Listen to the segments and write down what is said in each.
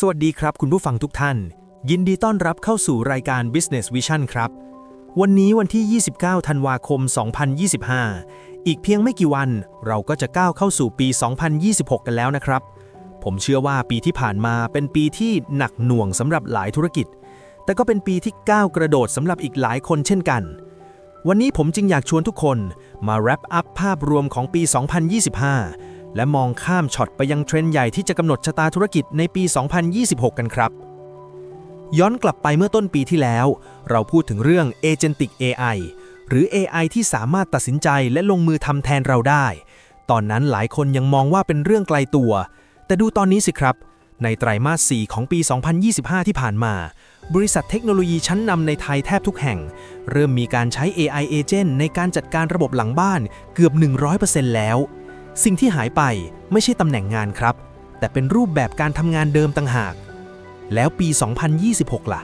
สวัสดีครับคุณผู้ฟังทุกท่าน ยินดีต้อนรับเข้าสู่รายการ Business Vision ครับ วันนี้วันที่ 29 ธันวาคม 2025 อีกเพียงไม่กี่วันเราก็จะก้าวเข้าสู่ปี 2026 กันแล้วนะครับ ผมเชื่อว่าปีที่ผ่านมาเป็นปีที่หนักหน่วงสำหรับหลายธุรกิจ แต่ก็เป็นปีที่ก้าวกระโดดสำหรับอีกหลายคนเช่นกัน วันนี้ผมจึงอยากชวนทุกคนมา wrap up ภาพรวมของปี 2025 และมองข้ามช็อตไปยังเทรนด์ใหญ่ที่จะกำหนดชะตาธุรกิจในปี 2026 กันครับ ย้อนกลับไปเมื่อต้นปีที่แล้ว เราพูดถึงเรื่อง Agentic AI หรือ AI ที่สามารถตัดสินใจและลงมือทำแทนเราได้ ตอนนั้นหลายคนยังมองว่าเป็นเรื่องไกลตัว แต่ดูตอนนี้สิครับ ในไตรมาส 4 ของปี 2025 ที่ผ่านมา บริษัทเทคโนโลยีชั้นนำในไทยแทบทุกแห่ง เริ่มมีการใช้ AI Agent ในการจัดการระบบหลังบ้านเกือบ 100%แล้ว สิ่งที่หายไปไม่ใช่ตำแหน่งงานครับ แต่เป็นรูปแบบการทำงานเดิมต่างหาก แล้วปี 2026 ล่ะ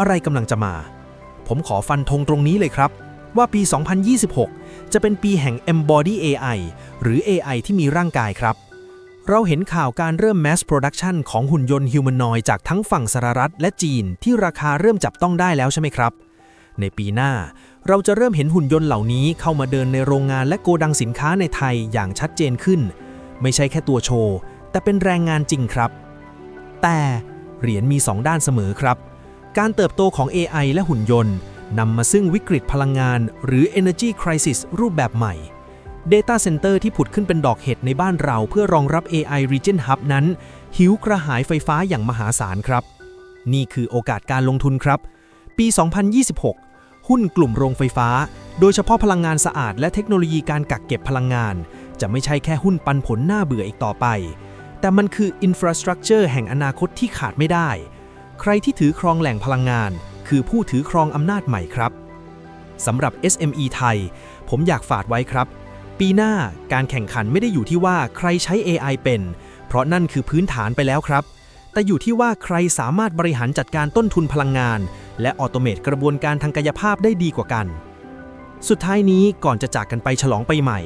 อะไรกำลังจะมา ผมขอฟันธงตรงนี้เลยครับ ว่าปี 2026 จะเป็นปีแห่ง Embody AI หรือ AI ที่มีร่างกายครับ เราเห็นข่าวการเริ่ม Mass Production ของหุ่นยนต์ Humanoid จากทั้งฝั่งสหรัฐและจีนที่ราคาเริ่มจับต้องได้แล้วใช่ไหมครับ ในปีหน้า เราจะเริ่มเห็นหุ่นยนต์เหล่านี้เข้ามาเดินในโรงงานและโกดังสินค้าในไทยอย่างชัดเจนขึ้น ไม่ใช่แค่ตัวโชว์ แต่เป็นแรงงานจริงครับ แต่เหรียญมี 2 ด้านเสมอครับ การเติบโตของ AI และหุ่นยนต์นำมาซึ่งวิกฤตพลังงาน หรือ Energy Crisis รูปแบบใหม่ Data Center ที่ผุดขึ้นเป็นดอกเห็ดในบ้านเราเพื่อรองรับ AI Region Hub นั้น หิวกระหายไฟฟ้าอย่างมหาศาลครับ นี่คือโอกาสการลงทุนครับ ปี 2026 หุ้นกลุ่มโรงไฟฟ้า โดยเฉพาะพลังงานสะอาดและเทคโนโลยีการกักเก็บพลังงาน จะไม่ใช่แค่หุ้นปันผลหน้าเบื่ออีกต่อไป แต่มันคืออินฟราสตรักเจอร์แห่งอนาคตที่ขาดไม่ได้ ใครที่ถือครองแหล่งพลังงาน คือผู้ถือครองอำนาจใหม่ครับสำหรับ SME ไทย ผมอยากฝากไว้ครับ ปีหน้าการแข่งขันไม่ได้อยู่ที่ว่าใครใช้ AI เป็น เพราะนั่นคือพื้นฐานไปแล้วครับ แต่อยู่ที่ว่าใครสามารถบริหารจัดการต้นทุนพลังงาน และออโตเมตกระบวนการทางกายภาพได้ดีกว่ากัน สุดท้ายนี้ก่อนจะจากกันไปฉลองไปใหม่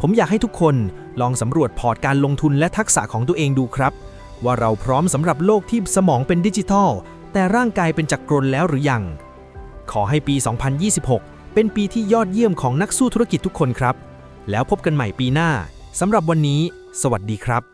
ผมอยากให้ทุกคนลองสำรวจพอร์ตการลงทุนและทักษะของตัวเองดูครับ ว่าเราพร้อมสำหรับโลกที่สมองเป็นดิจิทัล แต่ร่างกายเป็นจักรกลแล้วหรือยัง ขอให้ปี 2026 เป็นปีที่ยอดเยี่ยมของนักสู้ธุรกิจทุกคนครับ แล้วพบกันใหม่ปีหน้าสำหรับวันนี้ สวัสดีครับ